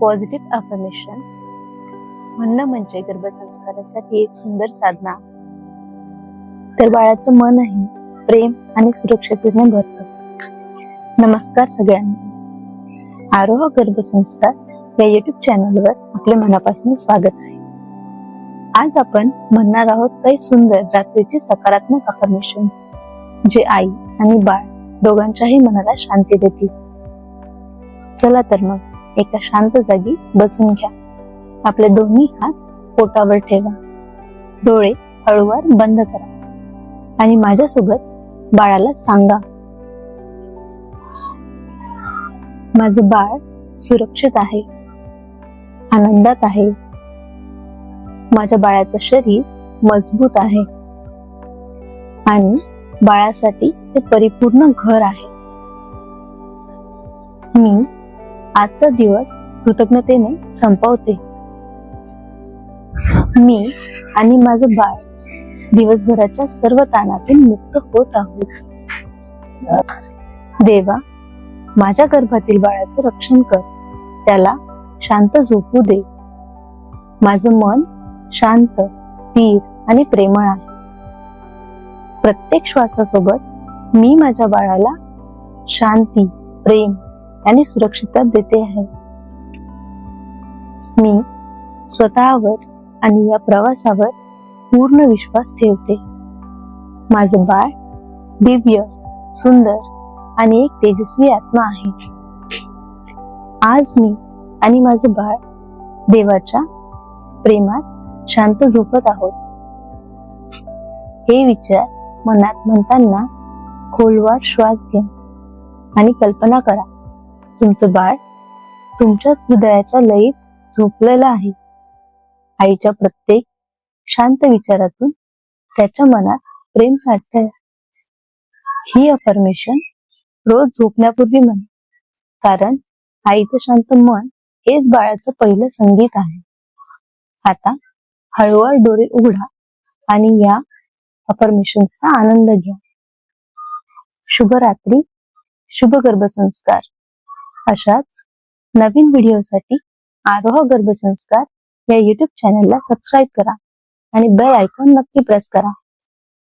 Positive affirmations म्हणणं म्हणजे गर्भसंस्कारासाठी एक सुंदर साधना. तर बाळाचं मनही प्रेम आणि सुरक्षिततेने भरत. नमस्कार सगळ्यांना. आरोह गर्भसंस्कार या युट्यूब चॅनलवर आपले मनापासून स्वागत आहे. आज आपण म्हणणार आहोत काही सुंदर रात्रीचे सकारात्मक अफर्मेशन्स जे आई आणि बाळ दोघांच्याही मनाला शांती देतील. चला तर मग. एका शांत जागी बसून घ्या. आपले दोन्ही हात पोटावर ठेवा. डोळे हळूवार बंद करा. आणि माझ्यासोबत बाळाला सांगा. माझं बाळ सुरक्षित आहे. आनंदात आहे. माझ्या बाळाचं शरीर मजबूत आहे. आणि बाळासाठी ते परिपूर्ण घर आहे. मी आजचा दिवस कृतज्ञतेने संपवते. मी आणि माझं बाळ दिवसभराच्या सर्व ताणातून मुक्त होत आहोत. देवा माझ्या गर्भातील बाळाचं रक्षण कर. त्याला शांत झोपू दे. माझं मन शांत स्थिर आणि प्रेमळ आहे. प्रत्येक श्वासासोबत मी माझ्या बाळाला शांती प्रेम आणि सुरक्षितता देते आहे. मी स्वतःवर आणि या प्रवासावर पूर्ण विश्वास ठेवते. माझं बाळ दिव्य सुंदर आणि एक तेजस्वी आत्मा आहे. आज मी आणि माझं बाळ देवाच्या प्रेमात शांत झोपत आहोत. हे विचार मनात म्हणताना खोलवर श्वास घ्या आणि कल्पना करा. तुमचं बाळ तुमच्याच हृदयाच्या लयीत झोपलेलं आहे. आईच्या प्रत्येक शांत विचारातून त्याच्या मनात प्रेम साठत ही अफर्मेशन रोज झोपण्यापूर्वी म्हण. कारण आईचं शांत मन हेच बाळाचं पहिलं संगीत आहे. आता हळूवार डोळे उघडा आणि या अफर्मेशन्सचा आनंद घ्या. शुभरात्री शुभ गर्भसंस्कार अशाच नवीन व्हिडिओसाठी आरोह गर्भसंस्कार या युट्यूब चॅनलला सबस्क्राईब करा आणि बेल आयकॉन नक्की प्रेस करा.